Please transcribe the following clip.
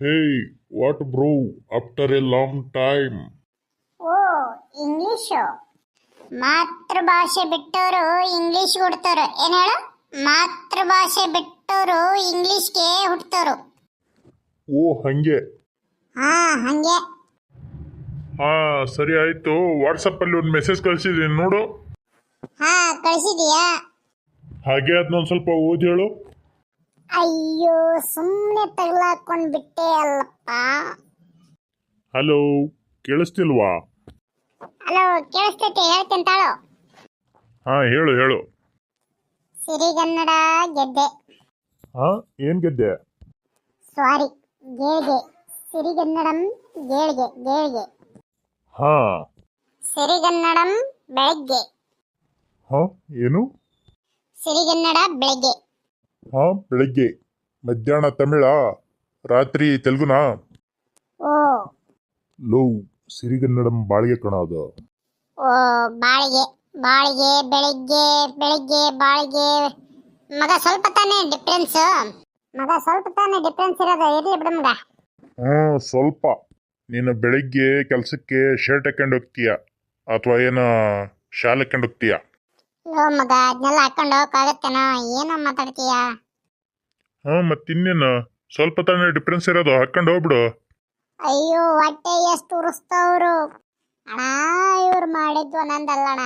Hey, what bro? After a long time. ಓ English. ಮಾತೃಭಾಷೆ ಬಿಟ್ಟವರು ಇಂಗ್ಲಿಷ್ ಹುಡ್ತಾರೆ. ಏನ್ ಹೇಳು? ಮಾತೃಭಾಷೆ ಬಿಟ್ಟವರು ಇಂಗ್ಲಿಷ್ಗೆ ಹುಡ್ತವ್ರು ಓ ಹಂಗೆ. ಹಾ ಹಂಗೆ. ಹಾ ಸರಿ ಆಯ್ತು. ವಾಟ್ಸಪ್ ಅಲ್ಲಿ ಒಂದು ಮೆಸೇಜ್ ಕಳ್ಸಿದೀನಿ ನೋಡು. ಹಾ ಕಳಿಸಿದೀಯಾ? ಹಾಗೆ ಅದನ್ನೊಂದು ಸ್ವಲ್ಪ ಓದಿ ಹೇಳು. ಅಯ್ಯೋ ಸುಮ್ಮನೆ ತಗಲಾಕೊಂಡ್ ಬಿಟ್ಟೆ ಅಲ್ಲಪ್ಪ. ಹಲೋ ಕೇಳಿಸ್ತಿಲ್ವಾ? ಹಲೋ ಕೇಳಿಸ್ತೈತೆ ಹೇಳ್ತೇನೆ ತಾಳು. ಹಾ ಹೇಳು ಹೇಳು. ಸಿರಿಗನ್ನಡ ಗೆದ್ದೆ. ಹಾ ಏನ್ ಗೆದ್ದೆ? ಸಾರಿ ಗೇಳ್ಗೆ. ಸಿರಿಗನ್ನಡಂ ಗೇಳ್ಗೆ ಗೇಳ್ಗೆ. ಹಾ. ಸಿರಿಗನ್ನಡಂ ಬೆಳಗ್ಗೆ. ಹಾ ಏನು? ಸಿರಿಗನ್ನಡ ಬೆಳಗ್ಗೆ. ಹಾ ಬೆಳಗ್ಗೆ ಮಧ್ಯಾಹ್ನ ತಮಿಳ ರಾತ್ರಿ ತೆಲುಗುನಾ? ಲೋ ಸಿರಿಗನ್ನಡಂ ಬಾಳಿಗೆ ಕಣ ಅದು ಓ ಬಾಳಿಗೆ ಬಾಳಿಗೆ ಬೆಳಿಗ್ಗೆ ಬೆಳಿಗ್ಗೆ ಬಾಳಿಗೆ. ಮಗ ಸ್ವಲ್ಪ ತಾನೇ ಡಿಫ್ರೆನ್ಸ್ ಮಗ ಸ್ವಲ್ಪ ತಾನೇ ಡಿಫ್ರೆನ್ಸ್ ಇರೋದು ಇರ್ಲಿ ಬಿಡು ಮಗ. ಹ್ಞೂ ಸ್ವಲ್ಪ. ನೀನು ಬೆಳಿಗ್ಗೆ ಕೆಲಸಕ್ಕೆ ಶರ್ಟ್ ಹಾಕೊಂಡು ಹೋಗ್ತೀಯ? ಅಥವಾ ಏನು ಶಾಲೆ ಹಾಕೊಂಡು ಹೋಗ್ತೀಯ? ಲೋ ಮಗ ಅದನ್ನೆಲ್ಲ ಹಾಕೊಂಡು ಹೋಗಕ್ಕಾಗತ್ತೇನೋ ಏನೋ ಮಾತಾಡ್ತೀಯ? ಹಾ ಮತ್ತಿನ್ನೇನು? ಸ್ವಲ್ಪ ತಾನೇ ಡಿಫ್ರೆನ್ಸ್ ಇರೋದು ಹಾಕೊಂಡು ಹೋಗ್ಬಿಡು. ಅಯ್ಯೋ ಹೊಟ್ಟೆ ಎಷ್ಟು ಉರಿಸ್ತವ್ರು. ಅಣ್ಣ ಇವ್ರು ಮಾಡಿದ್ದು ನಂದಲ್ಲಣ್ಣ.